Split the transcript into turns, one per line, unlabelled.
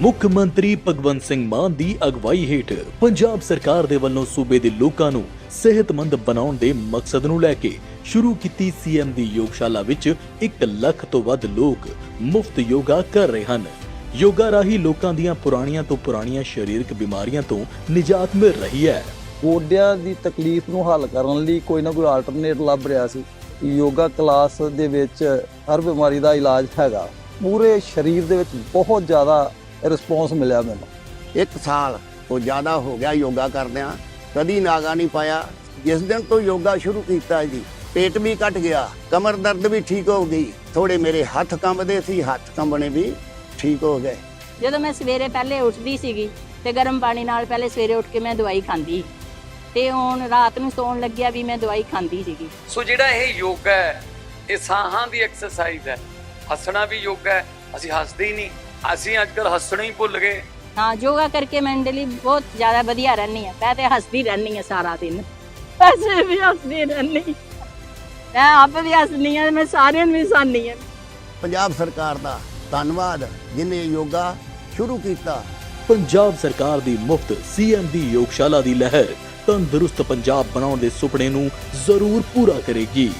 ਮੁੱਖ ਮੰਤਰੀ ਭਗਵੰਤ ਸਿੰਘ ਮਾਨ ਦੀ ਅਗਵਾਈ ਹੇਠ ਪੰਜਾਬ ਸਰਕਾਰ ਦੇ ਵੱਲੋਂ ਸੂਬੇ ਦੇ ਲੋਕਾਂ ਨੂੰ ਸਿਹਤਮੰਦ ਬਣਾਉਣ ਦੇ ਮਕਸਦ ਨੂੰ ਲੈ ਕੇ ਸ਼ੁਰੂ ਕੀਤੀ ਸੀਐਮ ਦੀ ਯੋਗਸ਼ਾਲਾ ਵਿੱਚ 1 ਲੱਖ ਤੋਂ ਵੱਧ ਲੋਕ ਮੁਫਤ ਯੋਗਾ ਕਰ ਰਹੇ ਹਨ। ਯੋਗਾ ਰਾਹੀਂ ਲੋਕਾਂ ਦੀਆਂ ਪੁਰਾਣੀਆਂ ਤੋਂ ਪੁਰਾਣੀਆਂ ਸਰੀਰਕ ਬਿਮਾਰੀਆਂ ਤੋਂ ਨਿਜਾਤ ਮਿਲ ਰਹੀ ਹੈ।
ਗੋਡਿਆਂ ਦੀ ਤਕਲੀਫ ਨੂੰ ਹੱਲ ਕਰਨ ਲਈ ਕੋਈ ਨਾ ਕੋਈ ਆਲਟਰਨੇਟ ਲੱਭ ਰਿਹਾ ਸੀ। ਯੋਗਾ ਕਲਾਸ ਦੇ ਵਿੱਚ ਹਰ ਬਿਮਾਰੀ ਦਾ ਇਲਾਜ ਹੈਗਾ। ਪੂਰੇ ਸਰੀਰ ਦੇ ਵਿੱਚ ਬਹੁਤ ਜ਼ਿਆਦਾ ਰਿਸਪੌਂਸ ਮਿਲਿਆ ਮੈਨੂੰ।
ਇੱਕ ਸਾਲ ਤੋਂ ਜ਼ਿਆਦਾ ਹੋ ਗਿਆ ਯੋਗਾ ਕਰਦਿਆਂ। ਕਦੀ ਨਾਗਾ ਨਹੀਂ ਪਾਇਆ। ਜਿਸ ਦਿਨ ਤੋਂ ਯੋਗਾ ਸ਼ੁਰੂ ਕੀਤਾ ਜੀ ਪੇਟ ਵੀ ਘਟ ਗਿਆ ਕਮਰ ਦਰਦ ਵੀ ਠੀਕ ਹੋ ਗਈ। ਥੋੜੇ ਮੇਰੇ ਹੱਥ ਕੰਬਦੇ ਸੀ ਹੱਥ ਕੰਬਣੇ ਵੀ ਠੀਕ ਹੋ ਗਏ।
ਜਦੋਂ ਮੈਂ ਸਵੇਰੇ ਪਹਿਲੇ ਉੱਠਦੀ ਸੀਗੀ ਤੇ ਗਰਮ ਪਾਣੀ ਨਾਲ ਪਹਿਲੇ ਸਵੇਰੇ ਉੱਠ ਕੇ ਮੈਂ ਦਵਾਈ ਖਾਂਦੀ। ਤੇ ਹੁਣ ਰਾਤ ਨੂੰ ਸੌਣ ਲੱਗਿਆ ਵੀ ਮੈਂ ਦਵਾਈ ਖਾਂਦੀ ਸੀਗੀ।
ਸੋ ਜਿਹੜਾ ਇਹ ਯੋਗਾ ਹੈ ਇਹ ਸਾਹਾਂ ਦੀ ਐਕਸਰਸਾਈਜ਼ ਹੈ। ਹੱਸਣਾ ਵੀ ਯੋਗਾ ਹੈ ਅਸੀਂ ਹੱਸਦੇ ਹੀ ਨਹੀਂ। ਅਸੀਂ ਅੱਜ ਕੱਲ ਹੱਸਣਾ ਹੀ ਭੁੱਲ ਗਏ।
ਹਾਂ ਯੋਗਾ ਕਰਕੇ ਮੈਂਟਲੀ ਬਹੁਤ ਜ਼ਿਆਦਾ ਵਧੀਆ ਰਹਿੰਦੀ ਹਾਂ। ਮੈਂ ਤੇ ਹੱਸਦੀ ਰਹਿੰਦੀ ਹਾਂ ਸਾਰਾ ਦਿਨ। ਵੈਸੇ ਵੀ ਹੱਸਦੀ ਰਹਿੰਦੀ ਮੈਂ ਆਪ ਵੀ ਹੱਸਦੀ ਹਾਂ ਮੈਂ ਸਾਰਿਆਂ ਨੂੰ ਹਸਾਉਂਦੀ ਹਾਂ।
ਪੰਜਾਬ ਸਰਕਾਰ ਦਾ ਧੰਨਵਾਦ ਜਿਨੇ ਯੋਗਾ ਸ਼ੁਰੂ ਕੀਤਾ।
ਪੰਜਾਬ ਸਰਕਾਰ ਦੀ ਮੁਫਤ ਸੀਐਮ ਦੀ ਯੋਗਸ਼ਾਲਾ ਦੀ ਲਹਿਰ ਤੰਦਰੁਸਤ ਪੰਜਾਬ ਬਣਾਉਣ ਦੇ ਸੁਪਨੇ ਨੂੰ ਜ਼ਰੂਰ ਪੂਰਾ ਕਰੇਗੀ।